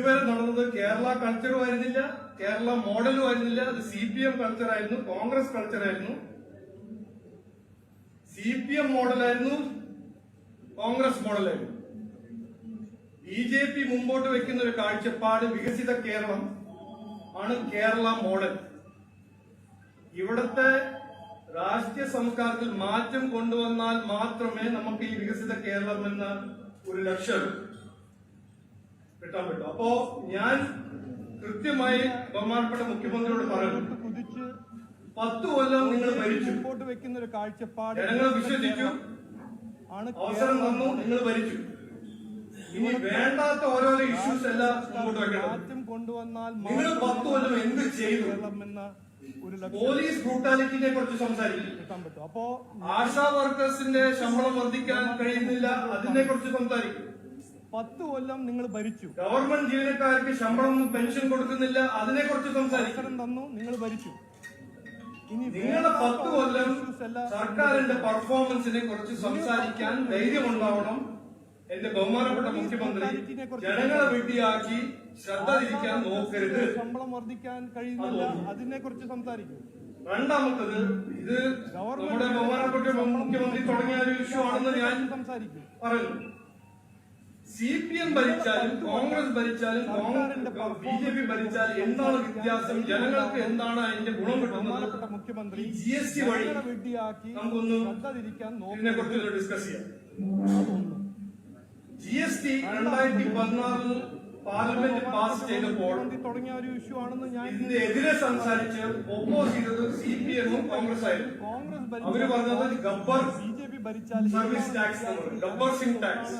ഇതുവരെ നടന്നത് കേരള കൾച്ചറും ആയിരുന്നില്ല കേരള മോഡലും ആയിരുന്നില്ല. അത് സി പി എം കൾച്ചർ ആയിരുന്നു കോൺഗ്രസ് കൾച്ചർ ആയിരുന്നു. സി പി എം മോഡലായിരുന്നു കോൺഗ്രസ് മോഡലായിരുന്നു ബി ജെ പി മുമ്പോട്ട് വെക്കുന്ന ഒരു കാഴ്ചപ്പാട് വികസിത കേരളം ആണ് കേരള മോഡൽ ഇവിടത്തെ രാഷ്ട്രീയ സംസ്കാരത്തിൽ മാറ്റം കൊണ്ടുവന്നാൽ മാത്രമേ നമുക്ക് ഈ വികസിത കേരളം എന്ന ഒരു ലക്ഷ്യം കിട്ടാൻ പറ്റും. അപ്പോ ഞാൻ കൃത്യമായി ബഹുമാനപ്പെട്ട മുഖ്യമന്ത്രിയോട് പറയുന്നു. കുതിച്ച് പത്ത് കൊല്ലം നിങ്ങൾ ഭരിച്ചു. വെക്കുന്ന ഒരു കാഴ്ചപ്പാട് ജനങ്ങൾ വിശ്വസിച്ചു. അവസരം തന്നു നിങ്ങൾ ഭരിച്ചു. ഇനി വേണ്ടാത്ത ഓരോരോ ഇഷ്യൂസ് എല്ലാം മുമ്പോട്ട് വെക്കണം മാറ്റം കൊണ്ടുവന്നാൽ നിങ്ങൾ പത്ത് കൊല്ലം എന്ത് ചെയ്തു? പോലീസ് ബ്രൂട്ടാലിറ്റിനെ കുറിച്ച് സംസാരിക്കും. അപ്പോ ആശാ വർക്കേഴ്സിന്റെ ശമ്പളം വർദ്ധിക്കാൻ കഴിയുന്നില്ല അതിനെ കുറിച്ച് സംസാരിക്കും. പത്ത് കൊല്ലം നിങ്ങൾ ഭരിച്ചു. ഗവൺമെന്റ് ജീവനക്കാർക്ക് ശമ്പളം പെൻഷൻ കൊടുക്കുന്നില്ല. അതിനെ കുറിച്ച് സംസാരിക്കണം തന്നു നിങ്ങൾ ഭരിച്ചു. ഇനി നിങ്ങളുടെ പത്ത് കൊല്ലം സർക്കാരിന്റെ പെർഫോമൻസിനെ കുറിച്ച് സംസാരിക്കാൻ ധൈര്യമുണ്ടാവണം എന്റെ ബഹുമാനപ്പെട്ട മുഖ്യമന്ത്രി ജനങ്ങളെ വെട്ടിയാക്കി ശ്രദ്ധ തിരിക്കാൻ നോക്കരുത്. ശമ്പളം വർദ്ധിക്കാൻ കഴിയുന്നില്ല. അതിനെ കുറിച്ച് സംസാരിക്കും. രണ്ടാമത്തത് ഇത് നമ്മുടെ ബഹുമാനപ്പെട്ട മുഖ്യമന്ത്രി തുടങ്ങിയ ഒരു ഇഷ്യൂ ആണെന്ന് ഞാൻ സംസാരിക്കും. പറയുന്നു. സി പി എം ഭരിച്ചാലും കോൺഗ്രസ് ഭരിച്ചാലും ബി ജെ പി ഭരിച്ചാലും എന്താണ് വ്യത്യാസം? ജനങ്ങൾക്ക് എന്താണ് അതിന്റെ ഗുണം കിട്ടുന്നത്? മുഖ്യമന്ത്രി ജി എസ് ടി വഴി നമുക്കൊന്ന് ഇതിനെ കുറിച്ച് ഡിസ്കസ് ചെയ്യാം. ജി എസ് ടി രണ്ടായിരത്തി പതിനാറിൽ പാർലമെന്റ് പാസ് ചെയ്തപ്പോൾ തുടങ്ങിയ ഒരു ഇഷ്യൂ ആണെന്ന് ഞാൻ ഇതിന്റെ എതിരെ സംസാരിച്ച് ഒപ്പോസ് ചെയ്തത് സി പി എമ്മും കോൺഗ്രസ് ആയിരുന്നു. കോൺഗ്രസ് അവർ പറഞ്ഞത് ഗബ്ബർ ഭരിച്ചാൽ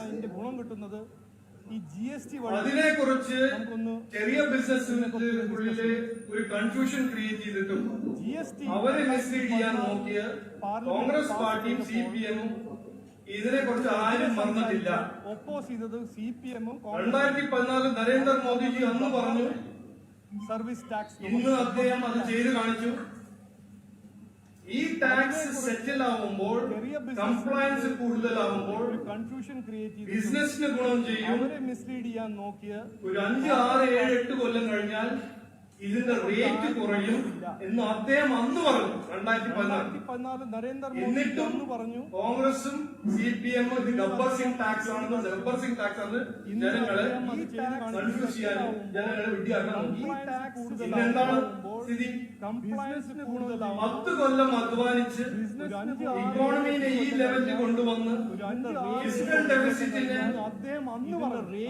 അതിന്റെ ഗുണം കിട്ടുന്നത്. ഈ ജി എസ് ടി അതിനെ കുറിച്ച് ചെറിയ ബിസിനസ്സിന്റെ ഉള്ളിൽ ഒരു കൺഫ്യൂഷൻ ക്രിയേറ്റ് ചെയ്തിട്ടും ജി എസ് ടി അവരെ മിസ്ലീഡ് ചെയ്യാൻ നോക്കിയ കോൺഗ്രസ് പാർട്ടിയും സി പി എമ്മും ഇതിനെ കുറിച്ച് ആരും മറന്നിട്ടില്ല. ഒപ്പോസ് ചെയ്തത് സി പി എമ്മും രണ്ടായിരത്തി പതിനാലിൽ നരേന്ദ്രമോദിജി അന്ന് പറഞ്ഞു സർവീസ് ടാക്സ് ഇന്ന് അദ്ദേഹം അത് ചെയ്ത് കാണിച്ചു. ഈ ടാക്സ് സെറ്റിൽ ആവുമ്പോൾ കംപ്ലയൻസ് കൂടുതലാവുമ്പോൾ കൺഫ്യൂഷൻ ക്രിയേറ്റ് ബിസിനസിന് ഗുണം ചെയ്യും. അവരെ മിസ്ലീഡ് ചെയ്യാൻ നോക്കിയ ഒരു അഞ്ച് ആറ് ഏഴ് എട്ട് കൊല്ലം കഴിഞ്ഞാൽ ഇതിന്റെ റേറ്റ് കുറയും എന്ന് അദ്ദേഹം അന്ന് പറഞ്ഞു രണ്ടായിരത്തി പതിനാല് പതിനാല് നരേന്ദ്രമോദി എന്നിട്ടും പറഞ്ഞു കോൺഗ്രസും സി പി എമ്മും ഇത് ഗബ്ബർ സിംഗ് ടാക്സ് ആണെന്ന് ഗബ്ബർ സിംഗ് ടാക്സ് ആണ്. ജനങ്ങളെ കൺഫ്യൂസ് ചെയ്യാനും ജനങ്ങളെ ടാക്സ് പിന്നെന്താണ് സ്ഥിതി കംപ്ലയൻസ് കൂടുതൽ പത്ത് കൊല്ലം അധ്വാനിച്ച് ഇക്കോണമിനെ ഈ ലെവലിൽ കൊണ്ടുവന്ന് ഫിസിക്കൽ ഡെഫിസിറ്റിനെ എന്ന് അദ്ദേഹം അന്ന് പറഞ്ഞു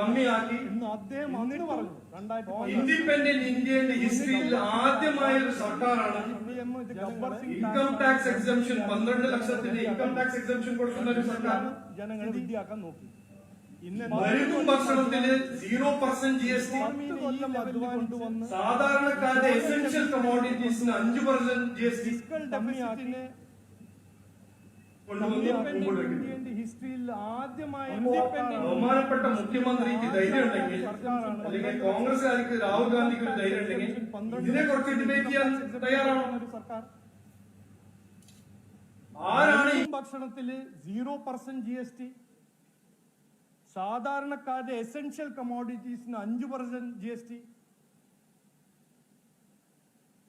കമ്മിയാക്കി. എന്ന് അദ്ദേഹം അന്ന് പറഞ്ഞു ഇൻഡിപെൻഡന്റ് ഇന്ത്യയുടെ ഹിസ്റ്ററിയിൽ ആദ്യമായ ഒരു സർക്കാരാണ്. ഇൻകം ടാക്സ് എക്സംഷൻ പന്ത്രണ്ട് ലക്ഷത്തിന്റെ ഇൻകം ടാക്സ് എക്സംഷൻ കൊടുക്കുന്ന ഒരു സർക്കാർ. ജനങ്ങളെ വിദ്യാക്കാൻ നോക്കി. മരുന്നും ഭക്ഷണത്തിന് zero percent G S T സാധാരണക്കാരുടെ എസെൻഷ്യൽ കമോഡിറ്റീസിന് അഞ്ച് പെർസെന്റ് ജി എസ് ടി ഹിസ്റ്ററിയിൽ ആദ്യമായി ബഹുമാനപ്പെട്ട മുഖ്യമന്ത്രിക്ക് ധൈര്യം ഉണ്ടെങ്കിൽ അല്ലെങ്കിൽ കോൺഗ്രസ്സുകാർക്ക് രാഹുൽ ഗാന്ധിക്ക് ഒരു ധൈര്യം ഉണ്ടെങ്കിൽ ഇതിനെ കുറിച്ച് ഡിബേറ്റ് ചെയ്യാൻ തയ്യാറാണോ? ഒരു സർക്കാർ ആരാണ് ഭക്ഷണത്തിൽ ഭക്ഷണത്തിൽ zero percent G S T സാധാരണക്കാരുടെ എസെൻഷ്യൽ കമോഡിറ്റീസിന് അഞ്ച് പെർസെന്റ് ജി എസ് ടി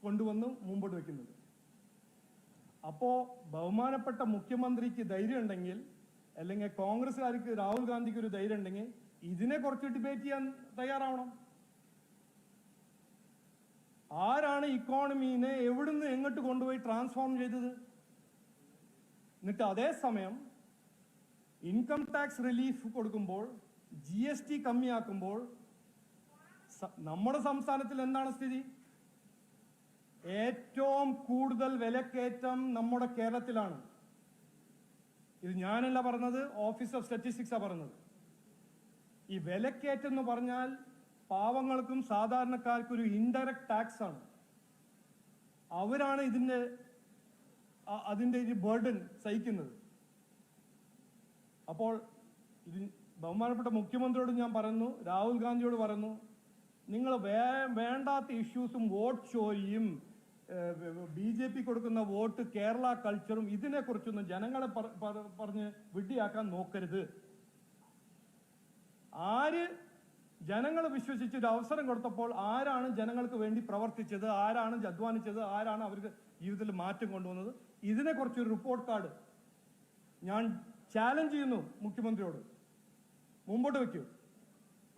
കൊണ്ടുവന്ന് മുമ്പോട്ട് വെക്കുന്നത്. അപ്പോ ബഹുമാനപ്പെട്ട മുഖ്യമന്ത്രിക്ക് ധൈര്യം ഉണ്ടെങ്കിൽ അല്ലെങ്കിൽ കോൺഗ്രസ്സുകാർക്ക് രാഹുൽ ഗാന്ധിക്ക് ഒരു ധൈര്യം ഉണ്ടെങ്കിൽ ഇതിനെ കുറച്ച് ഡിബേറ്റ് ചെയ്യാൻ തയ്യാറാവണം. ആരാണ് ഇക്കോണമീനെ എവിടുന്ന് എങ്ങോട്ട് കൊണ്ടുപോയി ട്രാൻസ്ഫോം ചെയ്തത്? എന്നിട്ട് അതേസമയം ഇൻകം ടാക്സ് റിലീഫ് കൊടുക്കുമ്പോൾ ജി എസ് ടി കമ്മിയാക്കുമ്പോൾ നമ്മുടെ സംസ്ഥാനത്തിൽ എന്താണ് സ്ഥിതി? ഏറ്റവും കൂടുതൽ വിലക്കയറ്റം നമ്മുടെ കേരളത്തിലാണ്. ഇത് ഞാനല്ല പറഞ്ഞത് ഓഫീസ് ഓഫ് സ്റ്റാറ്റിസ്റ്റിക്സാണ് പറഞ്ഞത്. ഈ വിലക്കയറ്റം എന്ന് പറഞ്ഞാൽ പാവങ്ങൾക്കും സാധാരണക്കാർക്കും ഒരു ഇൻഡയറക്റ്റ് ടാക്സ് ആണ്. അവരാണ് ഇതിന്റെ അതിന്റെ ഒരു ബേർഡൻ സഹിക്കുന്നത്. അപ്പോൾ ഇത് ബഹുമാനപ്പെട്ട മുഖ്യമന്ത്രിയോട് ഞാൻ പറയുന്നു രാഹുൽ ഗാന്ധിയോട് പറയുന്നു നിങ്ങൾ വേ വേണ്ടാത്ത ഇഷ്യൂസും വോട്ട് ഷോയും ബി ജെ പി കൊടുക്കുന്ന വോട്ട് കേരള കൾച്ചറും ഇതിനെക്കുറിച്ചൊന്നും ജനങ്ങളെ പറ- പറ- പറഞ്ഞ് വിഡ്ഢിയാക്കാൻ നോക്കരുത്. ആര് ജനങ്ങൾ വിശ്വസിച്ച് ഒരു അവസരം കൊടുത്തപ്പോൾ ആരാണ് ജനങ്ങൾക്ക് വേണ്ടി പ്രവർത്തിച്ചത് ആരാണ് അധ്വാനിച്ചത് ആരാണ് അവർക്ക് ജീവിതത്തിൽ മാറ്റം കൊണ്ടുവന്നത്? ഇതിനെക്കുറിച്ച് ഒരു റിപ്പോർട്ട് കാർഡ് ഞാൻ ചാലഞ്ച് ചെയ്യുന്നു മുഖ്യമന്ത്രിയോട്. മുമ്പോട്ട് വെക്കൂ.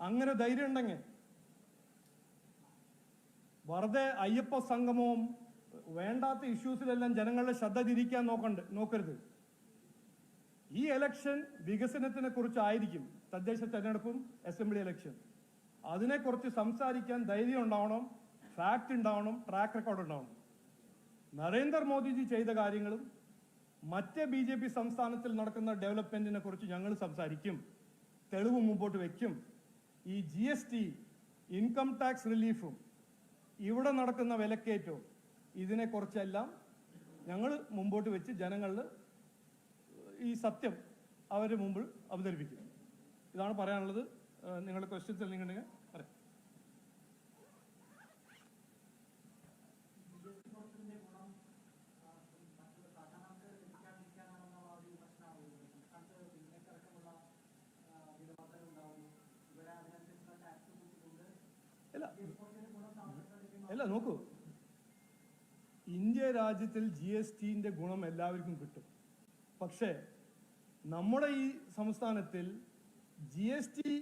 അങ്ങനെ ധൈര്യം ഉണ്ടെങ്കിൽ. വെറുതെ അയ്യപ്പ സംഗമവും വേണ്ടാത്ത ഇഷ്യൂസിലെല്ലാം ജനങ്ങളുടെ ശ്രദ്ധ തിരിക്കാൻ നോക്കണ്ട് നോക്കരുത്. ഈ എലക്ഷൻ വികസനത്തിനെ കുറിച്ചായിരിക്കും തദ്ദേശ തെരഞ്ഞെടുപ്പും അസംബ്ലി ഇലക്ഷൻ അതിനെക്കുറിച്ച് സംസാരിക്കാൻ ധൈര്യം ഉണ്ടാവണം ഫാക്ട് ഉണ്ടാവണം ട്രാക്ക് റെക്കോർഡ് ഉണ്ടാവണം. നരേന്ദ്രമോദിജി ചെയ്ത കാര്യങ്ങളും മറ്റ് ബി ജെ പി സംസ്ഥാനത്തിൽ നടക്കുന്ന ഡെവലപ്മെന്റിനെ കുറിച്ച് ഞങ്ങൾ സംസാരിക്കും. തെളിവ് മുമ്പോട്ട് വെക്കും. ഈ G S T income tax റിലീഫും ഇവിടെ നടക്കുന്ന വിലക്കയറ്റവും ഇതിനെക്കുറിച്ചെല്ലാം ഞങ്ങൾ മുമ്പോട്ട് വെച്ച് ജനങ്ങളിൽ ഈ സത്യം അവരുടെ മുമ്പിൽ അവതരിപ്പിക്കും. ഇതാണ് പറയാനുള്ളത്. നിങ്ങളുടെ ക്വസ്റ്റ്യൻസ് എന്തെങ്കിലും ഉണ്ടെങ്കിൽ പറയാം അല്ല അല്ല നോക്കൂ ഇന്ത്യ രാജ്യത്തിൽ ജി എസ് ടിന്റെ ഗുണം എല്ലാവർക്കും കിട്ടും. പക്ഷേ നമ്മുടെ ഈ സംസ്ഥാനത്തിൽ ജി എസ് ടി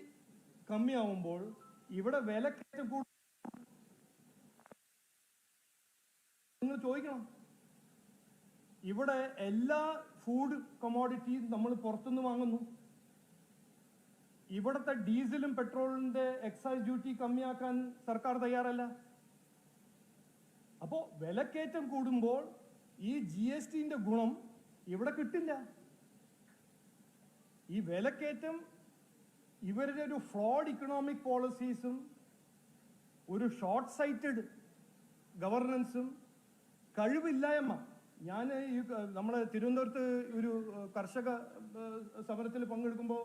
കമ്മിയാവുമ്പോൾ ഇവിടെ വിലക്കയറ്റം കൂടും നിങ്ങൾ ചോദിക്കണം. ഇവിടെ എല്ലാ ഫുഡ് കമോഡിറ്റിയും നമ്മൾ പുറത്തുനിന്ന് വാങ്ങുന്നു. ഇവിടുത്തെ ഡീസലും പെട്രോളിന്റെ എക്സൈസ് ഡ്യൂട്ടി കമ്മിയാക്കാൻ സർക്കാർ തയ്യാറല്ല. അപ്പോ വിലക്കയറ്റം കൂടുമ്പോൾ ഈ ജി എസ് ടിന്റെ ഗുണം ഇവിടെ കിട്ടില്ല. ഈ വിലക്കയറ്റം ഇവരുടെ ഒരു ഫ്രോഡ് ഇക്കണോമിക് പോളിസീസും ഒരു ഷോർട്ട് സൈറ്റഡ് ഗവർണൻസും കഴിവില്ലായ്മ. ഞാൻ ഈ നമ്മൾ തിരുവനന്തപുരത്ത് ഒരു കർഷക സമരത്തിൽ പങ്കെടുക്കുമ്പോൾ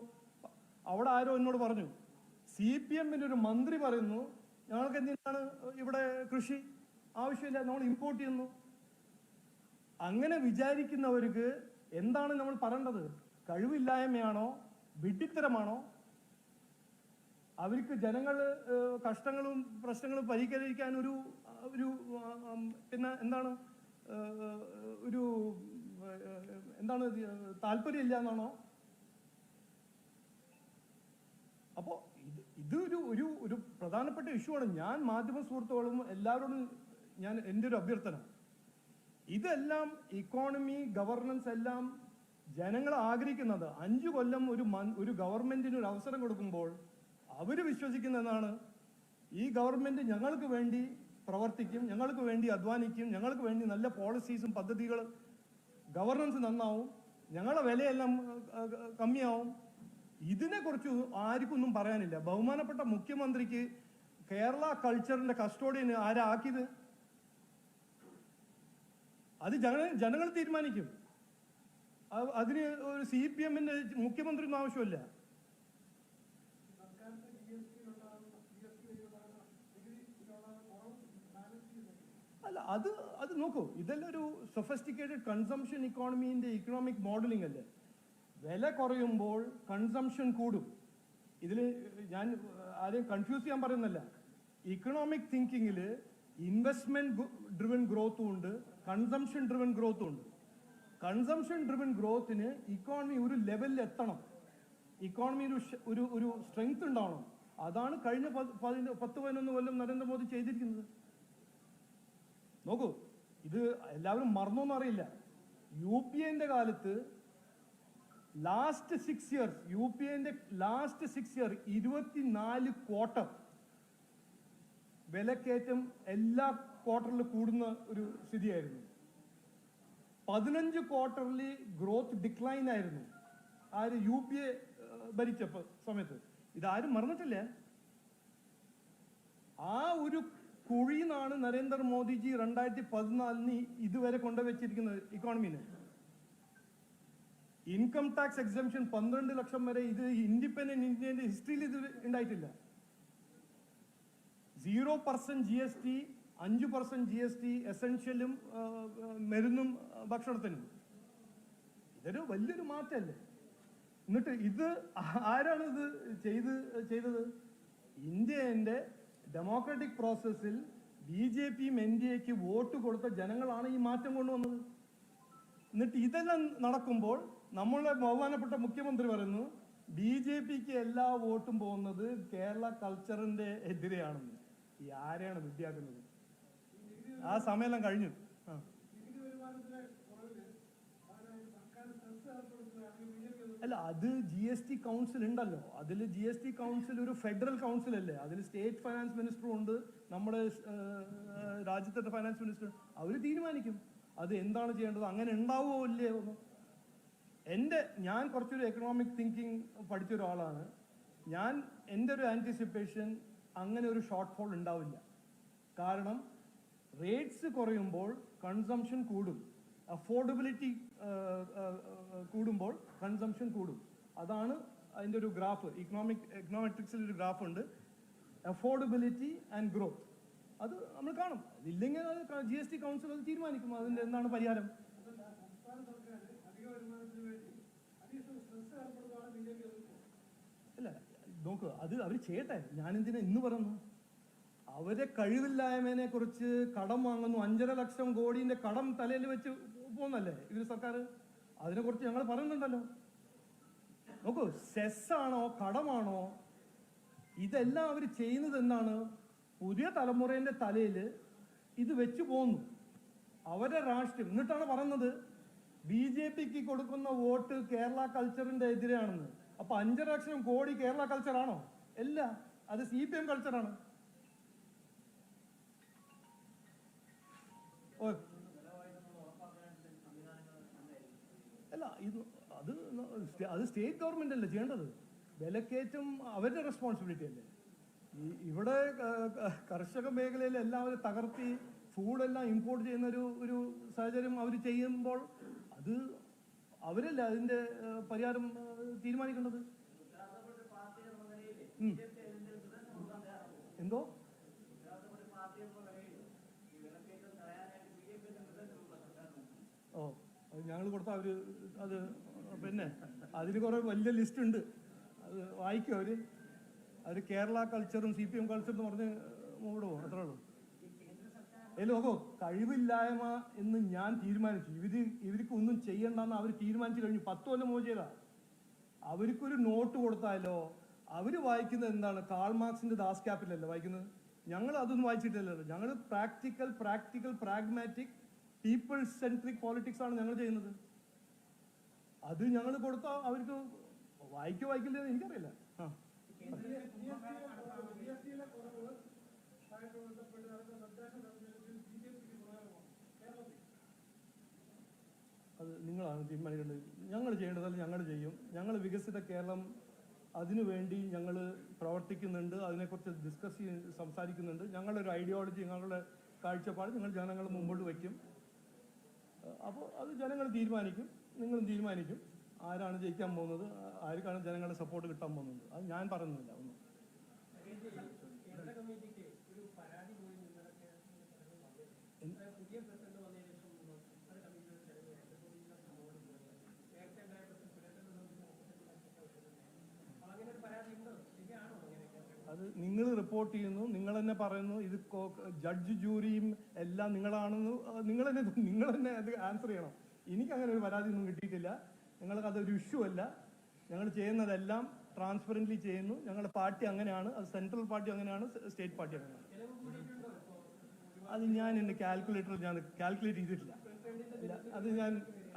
അവിടെ ആരോ എന്നോട് പറഞ്ഞു സി പി എമ്മിന്റെ ഒരു മന്ത്രി പറയുന്നു ഞങ്ങൾക്ക് എന്തിനാണ് ഇവിടെ കൃഷി? ആവശ്യമില്ല നമ്മൾ ഇമ്പോർട്ട് ചെയ്യുന്നു. അങ്ങനെ വിചാരിക്കുന്നവർക്ക് എന്താണ് നമ്മൾ പറയേണ്ടത്? കഴിവില്ലായ്മയാണോ? വിഡ്ഢിത്തരമാണോ? അവർക്ക് ജനങ്ങൾ കഷ്ടങ്ങളും പ്രശ്നങ്ങളും പരിഹരിക്കാൻ ഒരു ഒരു പിന്നെ എന്താണ് ഒരു എന്താണ് താല്പര്യമില്ല എന്നാണോ അപ്പോൾ ഇത് ഇതൊരു ഒരു ഒരു പ്രധാനപ്പെട്ട ഇഷ്യൂ ആണ്. ഞാൻ മാധ്യമ സുഹൃത്തുക്കളും എല്ലാവരോടും ഞാൻ എന്റെ ഒരു അഭ്യർത്ഥന. ഇതെല്ലാം ഇക്കോണമി ഗവർണൻസ് എല്ലാം ജനങ്ങൾ ആഗ്രഹിക്കുന്നത് അഞ്ചു കൊല്ലം ഒരു ഒരു ഗവൺമെന്റിന് ഒരു അവസരം കൊടുക്കുമ്പോൾ അവർ വിശ്വസിക്കുന്നതാണ് ഈ ഗവൺമെന്റ് ഞങ്ങൾക്ക് വേണ്ടി പ്രവർത്തിക്കും ഞങ്ങൾക്ക് വേണ്ടി അധ്വാനിക്കും ഞങ്ങൾക്ക് വേണ്ടി നല്ല പോളിസീസും പദ്ധതികൾ ഗവർണൻസ് നന്നാവും ഞങ്ങളുടെ വിലയെല്ലാം കമ്മിയാവും. ഇതിനെക്കുറിച്ച് ഒന്നും പറയാനില്ല. ബഹുമാനപ്പെട്ട മുഖ്യമന്ത്രിക്ക് കേരള കൾച്ചറിന്റെ കസ്റ്റോഡിയൻ ആരാ ആക്കിയത് അത് ജന ജനങ്ങൾ തീരുമാനിക്കും. അതിന് ഒരു സി പി എമ്മിന്റെ മുഖ്യമന്ത്രി ഒന്നും ആവശ്യമില്ല. അല്ല അത് അത് നോക്കൂ. ഇതെല്ലാം ഒരു സൊഫസ്റ്റിക്കേറ്റഡ് കൺസംഷൻ ഇക്കോണമിന്റെ ഇക്കണോമിക് മോഡലിംഗ് അല്ലേ? വില കുറയുമ്പോൾ കൺസംഷൻ കൂടും. ഇതിൽ ഞാൻ ആരെയും കൺഫ്യൂസ് ചെയ്യാൻ പറയുന്നല്ല ഇക്കണോമിക് തിങ്കിങ്ങിൽ ഇൻവെസ്റ്റ്മെന്റ് ഡ്രിവൻ ഗ്രോത്തും ഉണ്ട്. കൺസംഷൻ ഡ്രിവൻ ഗ്രോത്തും ഉണ്ട്. കൺസംഷൻ ഡ്രിവൻ ഗ്രോത്തിന് ഇക്കോണമി ഒരു ലെവലിൽ എത്തണം. ഇക്കോണമി ഒരു ഒരു സ്ട്രെങ്ത് ഉണ്ടാവണം. അതാണ് കഴിഞ്ഞ പത്ത് പതിനൊന്ന് കൊല്ലം നരേന്ദ്രമോദി ചെയ്തിരിക്കുന്നത്. നോക്കൂ ഇത് എല്ലാവരും മറന്നോന്നും അറിയില്ല. യു പി എന്റെ കാലത്ത് last six years U P എന്റെ ലാസ്റ്റ് സിക്സ് ഇയർ ഇരുപത്തിനാല് ക്വാർട്ടർ വിലക്കയറ്റം എല്ലാ ക്വാർട്ടറിലും കൂടുന്ന ഒരു സ്ഥിതിയായിരുന്നു. പതിനഞ്ച് ക്വാർട്ടറിൽ ഗ്രോത്ത് ഡിക്ലൈൻ ആയിരുന്നു. ആര് യു പി എ ഭരിച്ചപ്പോൾ സമയത്ത്. ഇതാരും മറന്നിട്ടില്ല. ആ ഒരു കുഴിന്നാണ് നരേന്ദ്രമോദിജി രണ്ടായിരത്തി പതിനാലിന് ഇതുവരെ കൊണ്ടുവച്ചിരിക്കുന്നത് ഇക്കോണമിനെ ഇൻകം ടാക്സ് എക്സംഷൻ പന്ത്രണ്ട് ലക്ഷം വരെ ഇത് ഇൻഡിപെൻഡന്റ് ഇന്ത്യന്റെ ഹിസ്റ്ററിയിൽ ഇത് ഉണ്ടായിട്ടില്ല. Zero percent G S T അഞ്ച് പെർസെന്റ് ജി എസ് ടി എസെൻഷ്യലും മരുന്നും ഭക്ഷണത്തിനും. ഇതൊരു വലിയൊരു മാറ്റമല്ലേ എന്നിട്ട് ഇത് ആരാണ് ഇത് ചെയ്ത് ചെയ്തത്? ഇന്ത്യന്റെ ഡെമോക്രാറ്റിക് പ്രോസസ്സിൽ ബി ജെ പിയും എൻ ഡി എക്ക് വോട്ട് കൊടുത്ത ജനങ്ങളാണ് ഈ മാറ്റം കൊണ്ടുവന്നത്. എന്നിട്ട് ഇതെല്ലാം നടക്കുമ്പോൾ നമ്മളെ ബഹുമാനപ്പെട്ട മുഖ്യമന്ത്രി പറയുന്നു ബി ജെ പിക്ക് എല്ലാ വോട്ടും പോകുന്നത് കേരള കൾച്ചറിന്റെ എതിരെയാണെന്ന്. ഈ ആരെയാണ് വിദ്യാക്കുന്നത് ആ സമയമെല്ലാം കഴിഞ്ഞു. ആ. അല്ല അത് ജി എസ് ടി കൗൺസിൽ ഉണ്ടല്ലോ. അതിൽ ജി എസ് ടി കൗൺസിൽ ഒരു ഫെഡറൽ കൗൺസിൽ അല്ലേ? അതിൽ സ്റ്റേറ്റ് ഫൈനാൻസ് മിനിസ്റ്ററും ഉണ്ട്. നമ്മുടെ രാജ്യത്തെ ഫൈനാൻസ് മിനിസ്റ്റർ അവർ തീരുമാനിക്കും. അത് എന്താണ് ചെയ്യേണ്ടത്? അങ്ങനെ ഉണ്ടാവുമോ ഇല്ലേ ഒന്നും എന്റെ ഞാൻ കുറച്ചൊരു എക്കണോമിക് തിങ്കിങ് പഠിച്ച ഒരാളാണ്. ഞാൻ എന്റെ ഒരു ആന്റിസിപ്പേഷൻ അങ്ങനെ ഒരു ഷോർട്ട് ഫോൾ ഉണ്ടാവില്ല. കാരണം റേറ്റ്സ് കുറയുമ്പോൾ കൺസംഷൻ കൂടും. അഫോർഡബിലിറ്റി കൂടുമ്പോൾ കൺസംഷൻ കൂടും. അതാണ് അതിന്റെ ഒരു ഗ്രാഫ്. ഇക്കണോമിക് എക്കണോമെട്രിക്സിൽ ഒരു ഗ്രാഫ് ഉണ്ട്. അഫോർഡബിലിറ്റി ആൻഡ് ഗ്രോത്ത് അത് നമ്മൾ കാണും. ഇല്ലെങ്കിൽ അത് ജി എസ് ടി കൗൺസിൽ അത് തീരുമാനിക്കും. അതിന്റെ എന്താണ് പരിഹാരം? അല്ല നോക്കുക അത് അവർ ചെയ്യട്ടെ. ഞാൻ എന്തിനാ ഇന്ന് പറഞ്ഞു അവരെ കഴിവില്ലായ്മേനെ കുറിച്ച് കടം വാങ്ങുന്നു. അഞ്ചര ലക്ഷം കോടിന്റെ കടം തലയിൽ വെച്ച് പോകുന്നല്ലേ ഇവർ സർക്കാർ അതിനെ കുറിച്ച് ഞങ്ങൾ പറയുന്നുണ്ടല്ലോ. നോക്കൂ സെസ്സാണോ കടമാണോ? ഇതെല്ലാം അവർ ചെയ്യുന്നത് എന്താണ് പുതിയ തലമുറേന്റെ തലയിൽ ഇത് വെച്ച് പോകുന്നു. അവരെ രാഷ്ട്രീയം എന്നിട്ടാണ് പറയുന്നത് ബി ജെ പിക്ക് കൊടുക്കുന്ന വോട്ട് കേരള കൾച്ചറിന്റെ എതിരെയാണെന്ന് അപ്പൊ അഞ്ചര ലക്ഷം കോടി കേരള കൾച്ചറാണോ അല്ല അത് സി പി എം കൾച്ചറാണ് അല്ല ഇത് അത് അത് സ്റ്റേറ്റ് ഗവൺമെന്റ് അല്ലേ ചെയ്യേണ്ടത്? വിലക്കയറ്റം അവരുടെ റെസ്പോൺസിബിലിറ്റി അല്ലേ? ഇവിടെ കർഷക മേഖലയിൽ എല്ലാവരും തകർത്തി ഫുഡെല്ലാം ഇമ്പോർട്ട് ചെയ്യുന്ന ഒരു ഒരു സാഹചര്യം അവർ ചെയ്യുമ്പോൾ അത് അവരല്ല അതിന്റെ പരിഹാരം തീരുമാനിക്കേണ്ടത്. എന്തോ? ഓ അത് ഞങ്ങൾ കൊടുത്ത അവർ അത് പിന്നെ അതിന് കുറെ വലിയ ലിസ്റ്റ് ഉണ്ട്. അത് വായിക്കും അവർ. അത് കേരള കൾച്ചറും സി പി എം കൾച്ചർ എന്ന് പറഞ്ഞ് മൂടെ അത്രേ ഉള്ളൂ. നോക്കോ കഴിവില്ലായ്മ എന്ന് ഞാൻ തീരുമാനിച്ചു. ഇവർ ഇവർക്ക് ഒന്നും ചെയ്യണ്ടെന്ന് അവർ തീരുമാനിച്ചു കഴിഞ്ഞു. പത്ത് കൊല്ലം മോ ചെയ്താ അവർക്കൊരു നോട്ട് കൊടുത്താലോ അവർ വായിക്കുന്നത് എന്താണ്? കാൾ മാർക്സിന്റെ ദാസ് ക്യാപിറ്റൽ അല്ലേ വായിക്കുന്നത്? ഞങ്ങൾ അതൊന്നും വായിച്ചിട്ടില്ലല്ലോ. ഞങ്ങൾ practical practical pragmatic people centric politics ആണ് ഞങ്ങൾ ചെയ്യുന്നത്. അത് ഞങ്ങൾ കൊടുത്താൽ അവർക്ക് വായിക്കോ വായിക്കില്ലെന്ന് എനിക്കറിയില്ല. ആ. അത് നിങ്ങളാണ് തീരുമാനിക്കേണ്ടത്. ഞങ്ങൾ ചെയ്യേണ്ടതല്ല ഞങ്ങൾ ചെയ്യും. ഞങ്ങൾ വികസിത കേരളം അതിനുവേണ്ടി ഞങ്ങൾ പ്രവർത്തിക്കുന്നുണ്ട് അതിനെക്കുറിച്ച് ഡിസ്കസ് ചെയ്ത് സംസാരിക്കുന്നുണ്ട്. ഞങ്ങളുടെ ഒരു ഐഡിയോളജി ഞങ്ങളുടെ കാഴ്ചപ്പാട് ഞങ്ങൾ ജനങ്ങൾ മുമ്പോട്ട് വയ്ക്കും. അപ്പോൾ അത് ജനങ്ങൾ തീരുമാനിക്കും നിങ്ങളും തീരുമാനിക്കും. ആരാണ് ജയിക്കാൻ പോകുന്നത് ആർക്കാണ് ജനങ്ങളുടെ സപ്പോർട്ട് കിട്ടാൻ പോകുന്നത്. അത് ഞാൻ പറയുന്നില്ല ഒന്നും അത് നിങ്ങൾ റിപ്പോർട്ട് ചെയ്യുന്നു നിങ്ങൾ തന്നെ പറയുന്നു ഇത് ജഡ്ജ് ജൂറിയും എല്ലാം നിങ്ങളാണെന്ന് നിങ്ങൾ തന്നെ നിങ്ങൾ തന്നെ അത് ആൻസർ ചെയ്യണം. എനിക്ക് അങ്ങനെ ഒരു പരാതി ഒന്നും കിട്ടിയിട്ടില്ല. ഞങ്ങൾക്ക് അതൊരു ഇഷ്യൂ അല്ല. ഞങ്ങൾ ചെയ്യുന്നതെല്ലാം ട്രാൻസ്പെറന്റ്ലി ചെയ്യുന്നു. ഞങ്ങളുടെ പാർട്ടി അങ്ങനെയാണ്. അത് സെൻട്രൽ പാർട്ടി അങ്ങനെയാണ് സ്റ്റേറ്റ് പാർട്ടി അങ്ങനെയാണ്. അത് ഞാൻ എന്റെ കാൽക്കുലേറ്ററിൽ ഞാൻ കാൽക്കുലേറ്റ് ചെയ്തിട്ടില്ല. അത് ഞാൻ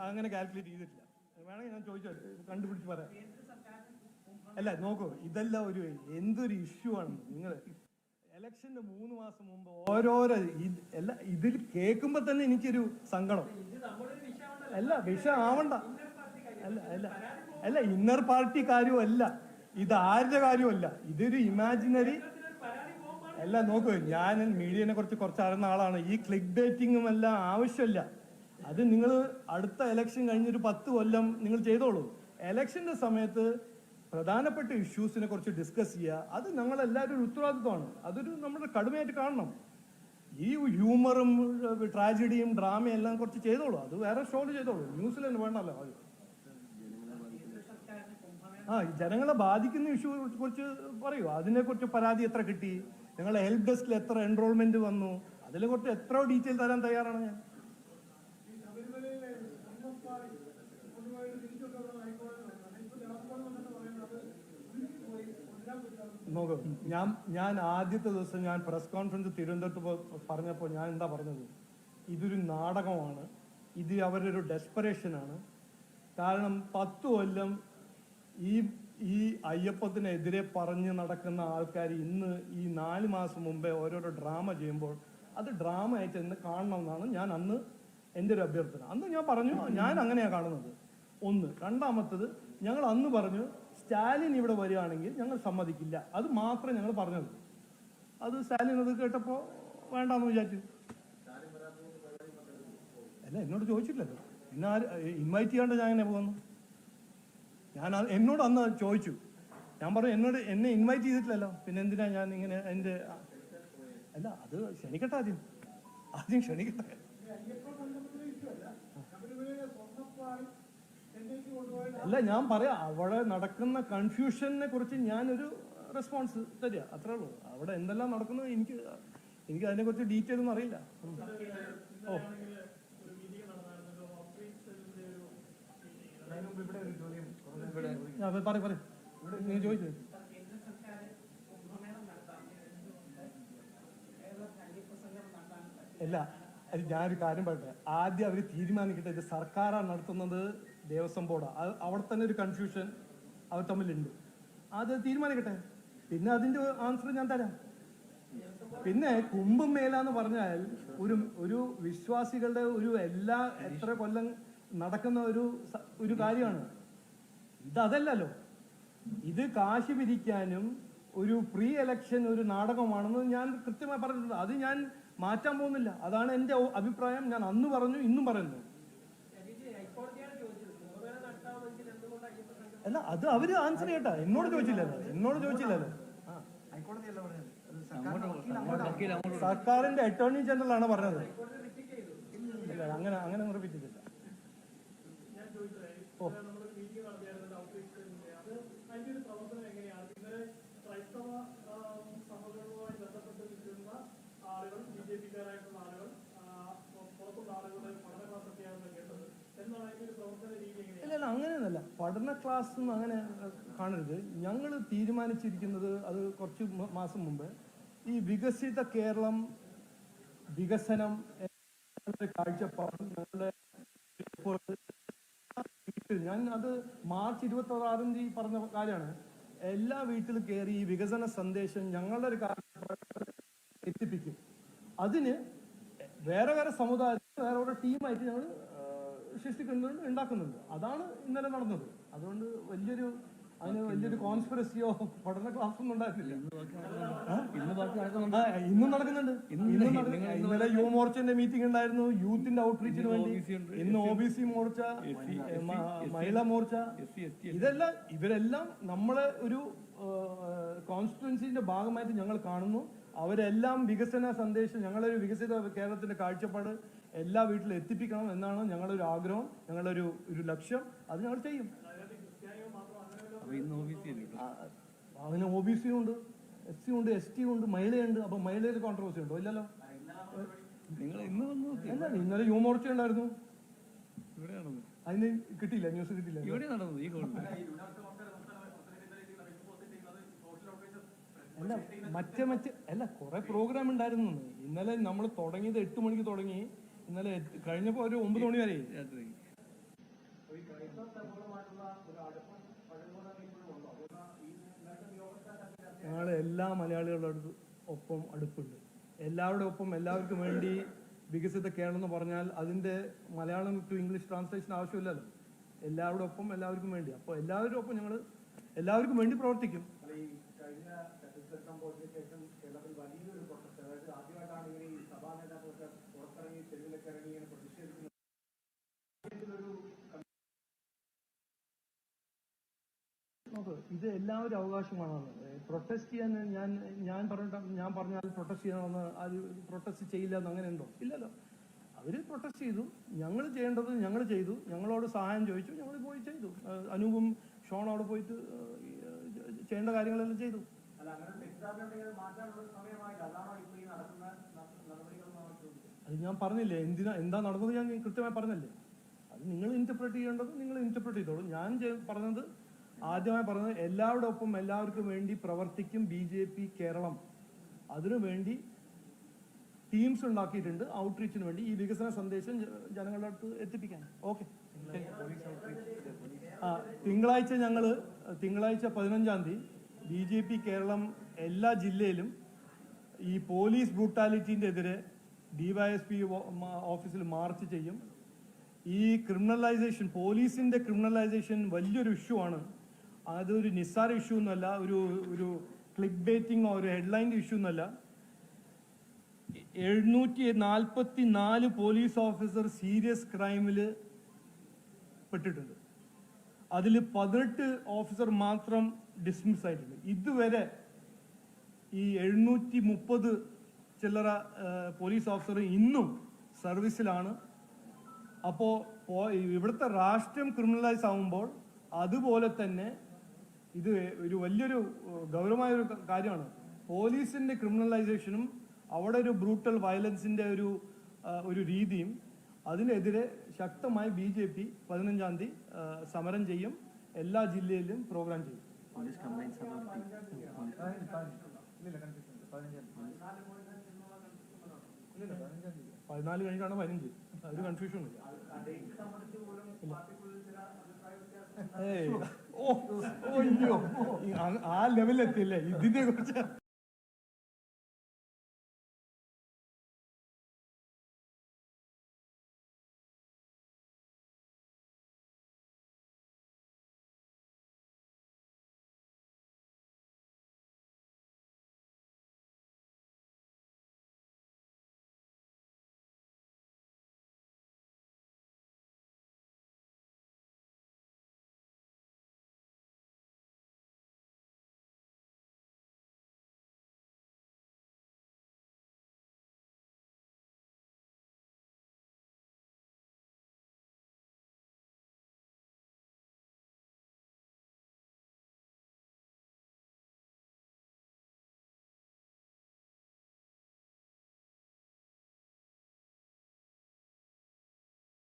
അങ്ങനെ കാൽക്കുലേറ്റ് ചെയ്തിട്ടില്ല. വേണമെങ്കിൽ ഞാൻ ചോദിച്ചാൽ കണ്ടുപിടിച്ച് പറയാം. അല്ല നോക്കൂ ഇതെല്ലാം ഒരു എന്തൊരു ഇഷ്യൂ ആണ് നിങ്ങൾ ഇലക്ഷന്റെ മൂന്ന് മാസം മുമ്പ് ഓരോരോ എല്ലാ ഇതിൽ കേൾക്കുമ്പോ തന്നെ എനിക്കൊരു സങ്കടം. അല്ല വിഷയം ആവണ്ട അല്ല അല്ല അല്ല ഇന്നർ പാർട്ടി കാര്യമല്ല ഇത് ആരുടെ കാര്യമല്ല ഇതൊരു ഇമാജിനറി അല്ല നോക്കൂ ഞാൻ മീഡിയനെ കുറിച്ച് കുറച്ച് അറിയുന്ന ആളാണ്. ഈ ക്ലിക്ക് ബേറ്റിങ്ങും എല്ലാം ആവശ്യമില്ല. അത് നിങ്ങൾ അടുത്ത ഇലക്ഷൻ കഴിഞ്ഞൊരു പത്ത് കൊല്ലം നിങ്ങൾ ചെയ്തോളൂ. ഇലക്ഷന്റെ സമയത്ത് പ്രധാനപ്പെട്ട ഇഷ്യൂസിനെ കുറിച്ച് ഡിസ്കസ് ചെയ്യുക അത് ഞങ്ങളെല്ലാവരും ഒരു ഉത്തരവാദിത്വമാണ്. അതൊരു നമ്മുടെ കടുമയായിട്ട് കാണണം. ഈ ഹ്യൂമറും ട്രാജഡിയും ഡ്രാമയും എല്ലാം കുറച്ച് ചെയ്തോളൂ. അത് വേറെ ഷോയിൽ ചെയ്തോളൂ. ന്യൂസിൽ തന്നെ വേണ്ടല്ലോ അത് ആ ജനങ്ങളെ ബാധിക്കുന്ന ഇഷ്യൂ കുറിച്ച് പറയൂ. അതിനെക്കുറിച്ച് പരാതി എത്ര കിട്ടി? ഞങ്ങളെ ഹെൽപ്പ് ഡെസ്കിൽ എത്ര എൻറോൾമെന്റ് വന്നു? അതിനെ കുറിച്ച് എത്ര ഡീറ്റെയിൽ തരാൻ തയ്യാറാണ് ഞാൻ. ഞാൻ ഞാൻ ആദ്യത്തെ ദിവസം ഞാൻ പ്രസ് കോൺഫറൻസ് തിരുവനന്തപുരത്ത് പറഞ്ഞപ്പോൾ ഞാൻ എന്താ പറഞ്ഞത്? ഇതൊരു നാടകമാണ്. ഇത് അവരൊരു ഡെസ്പറേഷനാണ് കാരണം പത്ത് കൊല്ലം ഈ ഈ അയ്യപ്പത്തിനെതിരെ പറഞ്ഞ് നടക്കുന്ന ആൾക്കാർ ഇന്ന് ഈ നാല് മാസം മുമ്പേ ഓരോരോ ഡ്രാമ ചെയ്യുമ്പോൾ അത് ഡ്രാമ ആയിട്ട് എന്ന് കാണണമെന്നാണ് ഞാൻ അന്ന് എന്റെ ഒരു അഭ്യർത്ഥന. അന്ന് ഞാൻ പറഞ്ഞു ഞാൻ അങ്ങനെയാണ് കാണുന്നത്. ഒന്ന്. രണ്ടാമത്തത് ഞങ്ങൾ അന്ന് പറഞ്ഞു സ്റ്റാലിൻ ഇവിടെ വരികയാണെങ്കിൽ ഞങ്ങൾ സമ്മതിക്കില്ല. അത് മാത്രമേ ഞങ്ങൾ പറഞ്ഞത് അത് സ്റ്റാലിൻ അത് കേട്ടപ്പോൾ വേണ്ടാന്ന് വിചാരിച്ചു. അല്ല എന്നോട് ചോദിച്ചിട്ടില്ലല്ലോ. പിന്നെ ആര് ഇൻവൈറ്റ് ചെയ്യാണ്ട് ഞാൻ എങ്ങനെ പോകുന്നു? ഞാൻ എന്നോട് അന്ന് ചോദിച്ചു. ഞാൻ പറഞ്ഞു എന്നോട് എന്നെ ഇൻവൈറ്റ് ചെയ്തിട്ടില്ലല്ലോ. പിന്നെ എന്തിനാ ഞാൻ ഇങ്ങനെ എന്റെ അല്ല അത് ക്ഷണിക്കട്ടെ ആദ്യം. ആദ്യം ക്ഷണിക്കട്ടെ. അല്ല ഞാൻ പറയാം അവിടെ നടക്കുന്ന കൺഫ്യൂഷനെ കുറിച്ച് ഞാനൊരു റെസ്പോൺസ് തരിക അത്രേ ഉള്ളൂ. അവിടെ എന്തെല്ലാം നടക്കുന്നു എനിക്ക് എനിക്ക് അതിനെക്കുറിച്ച് ഡീറ്റെയിൽ ഒന്നും അറിയില്ല. ഓ. പറയും പറയും. പറ നീ ചോദിച്ചു അത് ഞാനൊരു കാര്യം പറയട്ടെ. ആദ്യം അവർ തീരുമാനിക്കട്ടെ ഇത് സർക്കാരാണ് നടത്തുന്നത് ദേവസ്വം ബോർഡാണ് അത് അവിടെ തന്നെ ഒരു കൺഫ്യൂഷൻ അവർ തമ്മിലുണ്ട്. അത് തീരുമാനിക്കട്ടെ? പിന്നെ അതിന്റെ ആൻസർ ഞാൻ തരാം. പിന്നെ കുംഭമേള എന്ന് പറഞ്ഞാൽ ഒരു ഒരു വിശ്വാസികളുടെ ഒരു എല്ലാ എത്ര കൊല്ലം നടക്കുന്ന ഒരു ഒരു കാര്യമാണ്. ഇത് അതല്ലല്ലോ. ഇത് കാശ് പിരിക്കാനും ഒരു പ്രീ എലക്ഷൻ ഒരു നാടകമാണെന്ന് ഞാൻ കൃത്യമായി പറഞ്ഞിട്ടുണ്ട്. അത് ഞാൻ മാറ്റാൻ പോകുന്നില്ല. അതാണ് എന്റെ അഭിപ്രായം. ഞാൻ അന്ന് പറഞ്ഞു ഇന്നും പറയുന്നു. അല്ല അത് അവർ ആൻസർ ചെയ്യട്ടെ. എന്നോട് ചോദിച്ചില്ലല്ലോ എന്നോട് ചോദിച്ചില്ലല്ലോ. സർക്കാരിന്റെ അറ്റോർണി ജനറൽ ആണ് പറഞ്ഞത്. ഇല്ല അങ്ങനെ അങ്ങനെ റിപ്പീറ്റ് ചെയ്തില്ല ഓ ഇല്ല ഇല്ല അങ്ങനെയൊന്നുമല്ല പഠന ക്ലാസ് ഒന്നും അങ്ങനെ കാണരുത്. ഞങ്ങൾ തീരുമാനിച്ചിരിക്കുന്നത് അത് കുറച്ച് മാസം മുമ്പ്. ഈ വികസിത കേരളം വികസനം കാഴ്ചപ്പാട് ഞങ്ങളുടെ ഞാൻ അത് മാർച്ച് ഇരുപത്തി ആറാം തീയതി പറഞ്ഞ കാര്യമാണ്. എല്ലാ വീട്ടിലും കയറി ഈ വികസന സന്ദേശം ഞങ്ങളുടെ ഒരു എത്തിപ്പിക്കും. അതിന് വേറെ വേറെ സമുദായത്തിൽ വേറെ ടീമായിട്ട് ഞങ്ങൾ സൃഷ്ടിക്കുന്നുണ്ട് ഉണ്ടാക്കുന്നുണ്ട്. അതാണ് ഇന്നലെ നടന്നത്. അതുകൊണ്ട് വലിയൊരു അതിന് വലിയൊരു കോൺസ്പിറസിയോ പഠന ക്ലാസ് ഒന്നും ഉണ്ടായിരുന്നില്ല ഇന്ന് നടക്കുന്നുണ്ട്. ഇന്നലെ യുവ മോർച്ചന്റെ മീറ്റിംഗ് ഉണ്ടായിരുന്നു. യൂത്തിന്റെ ഔട്ട്റീച്ചിന് വേണ്ടി. ഇന്ന് O B C Morcha Mahila Morcha. ഇതെല്ലാം ഇവരെല്ലാം നമ്മളെ ഒരു കോൺസ്റ്റിറ്റുവൻസിന്റെ ഭാഗമായിട്ട് ഞങ്ങൾ കാണുന്നു. അവരെല്ലാം വികസന സന്ദേശം ഞങ്ങളൊരു വികസിത കേരളത്തിന്റെ കാഴ്ചപ്പാട് എല്ലാ വീട്ടിലും എത്തിപ്പിക്കണം എന്നാണ് ഞങ്ങളുടെ ഒരു ആഗ്രഹം ഞങ്ങളുടെ ഒരു ഒരു ലക്ഷ്യം. അത് ഞങ്ങൾ ചെയ്യും. അതിന് ഒ ബി സി ഉണ്ട് എസ് സി ഉണ്ട് എസ് ടി ഉണ്ട് മഹിളയുണ്ട് അപ്പൊ മഹിളയിൽ കോൺട്രവേഴ്സി ഉണ്ടോ? ഇല്ലല്ലോ. നിങ്ങൾ ഇന്ന് വന്ന് അല്ല ഇന്നലെ യുവമോർച്ച ഉണ്ടായിരുന്നു. അതിന് കിട്ടിയില്ല ന്യൂസ് കിട്ടിയില്ല. ഇവിടെ നടന്നു ഈ അല്ല മറ്റേ മറ്റേ അല്ല കുറെ പ്രോഗ്രാം ഉണ്ടായിരുന്നു. ഇന്നലെ നമ്മൾ തുടങ്ങിയത് എട്ട് മണിക്ക് തുടങ്ങി. ഇന്നലെ കഴിഞ്ഞപ്പോൾ കഴിഞ്ഞപ്പോ ഒരു ഒമ്പത് മണി വരെ രാത്രി. ഞങ്ങൾ എല്ലാ മലയാളികളുടെ അടുത്ത് ഒപ്പം അടുപ്പുണ്ട്. എല്ലാവരുടെ ഒപ്പം എല്ലാവർക്കും വേണ്ടി വികസിത കേരളം എന്ന് പറഞ്ഞാൽ അതിന്റെ മലയാളം ടു ഇംഗ്ലീഷ് ട്രാൻസ്ലേഷൻ ആവശ്യമില്ലല്ലോ. എല്ലാവരുടെ ഒപ്പം എല്ലാവർക്കും വേണ്ടി. അപ്പോൾ എല്ലാവരുടെ ഒപ്പം ഞങ്ങൾ എല്ലാവർക്കും വേണ്ടി പ്രവർത്തിക്കും. നോക്ക് ഇത് എല്ലാവരും അവകാശമാണ് പ്രൊട്ടസ്റ്റ് ചെയ്യാൻ ഞാൻ ഞാൻ പറഞ്ഞിട്ട് ഞാൻ പറഞ്ഞാൽ പ്രൊട്ടസ്റ്റ് ചെയ്യണമെന്ന് അത് പ്രൊട്ടസ്റ്റ് ചെയ്യില്ല എന്ന് അങ്ങനെ ഉണ്ടോ ഇല്ലല്ലോ. അവർ പ്രൊട്ടസ്റ്റ് ചെയ്തു. ഞങ്ങൾ ചെയ്യേണ്ടത് ഞങ്ങൾ ചെയ്തു. ഞങ്ങളോട് സഹായം ചോദിച്ചു. ഞങ്ങൾ പോയി ചെയ്തു. അനൂപും ഷോൺ അവിടെ പോയിട്ട് ചെയ്യേണ്ട കാര്യങ്ങളെല്ലാം ചെയ്തു. അത് ഞാൻ പറഞ്ഞില്ലേ. എന്തിനാ എന്താ നടന്നത് ഞാൻ കൃത്യമായി പറഞ്ഞല്ലേ. അത് നിങ്ങൾ ഇന്റർപ്രറ്റ് ചെയ്യേണ്ടത് നിങ്ങൾ ഇന്റർപ്രറ്റ് ചെയ്തോളൂ. ഞാൻ പറഞ്ഞത് ആദ്യമായി പറഞ്ഞത് എല്ലാവരുടെ ഒപ്പം എല്ലാവർക്കും വേണ്ടി പ്രവർത്തിക്കും ബി ജെ പി കേരളം. അതിനു വേണ്ടി ടീംസ് ഉണ്ടാക്കിയിട്ടുണ്ട്. ഔട്ട്റീച്ചിന് വേണ്ടി ഈ വികസന സന്ദേശം ജനങ്ങളുടെ അടുത്ത് എത്തിപ്പിക്കാൻ. ഓക്കെ ആ തിങ്കളാഴ്ച ഞങ്ങൾ തിങ്കളാഴ്ച പതിനഞ്ചാം തീയതി ബി ജെ പി കേരളം എല്ലാ ജില്ലയിലും ഈ പോലീസ് ബ്രൂട്ടാലിറ്റീന്റെ എതിരെ ഡിവൈഎസ്പി ഓഫീസിൽ മാർച്ച് ചെയ്യും. ഈ ക്രിമിനലൈസേഷൻ പോലീസിന്റെ ക്രിമിനലൈസേഷൻ വലിയൊരു ഇഷ്യൂ ആണ്. അതൊരു നിസ്സാര ഇഷ്യൂ ഒന്നുമല്ല ഒരു ഒരു ക്ലിക്ക് ബേറ്റിംഗ് ഒരു ഹെഡ്ലൈന്റെ ഇഷ്യൂ ഒന്നുമല്ല എഴുന്നൂറ്റി നാൽപ്പത്തി നാല് പോലീസ് ഓഫീസർ സീരിയസ് ക്രൈമിൽ പെട്ടിട്ടുണ്ട്. അതിൽ പതിനെട്ട് ഓഫീസർ മാത്രം ഡിസ്മിസ് ആയിട്ടുണ്ട്. ഇതുവരെ ഈ എഴുന്നൂറ്റി മുപ്പത് ചില്ലറ പോലീസ് ഓഫീസർ ഇന്നും സർവീസിലാണ് അപ്പോൾ ഇവിടുത്തെ രാഷ്ട്രീയം ക്രിമിനലൈസ് ആവുമ്പോൾ അതുപോലെ തന്നെ ഇത് ഒരു വലിയൊരു ഗൗരവമായ ഒരു കാര്യമാണ്. പോലീസിന്റെ ക്രിമിനലൈസേഷനും അവിടെ ഒരു ബ്രൂട്ടൽ വയലൻസിന്റെ ഒരു ഒരു രീതിയും അതിനെതിരെ ശക്തമായി ബി ജെ പി പതിനഞ്ചാം തീയതി സമരം ചെയ്യും. എല്ലാ ജില്ലയിലും പ്രോഗ്രാം ചെയ്യും. പോലീസ് കംപ്ലൈൻസ് പതിനാല് കഴിഞ്ഞാണ് പതിനഞ്ച്? അതൊരു കൺഫ്യൂഷൻ ഇല്ല ഏയ്. ഓ അയ്യോ ആ- ലെവലിലെത്തിയില്ലേ ഇതിനെ കുറിച്ച്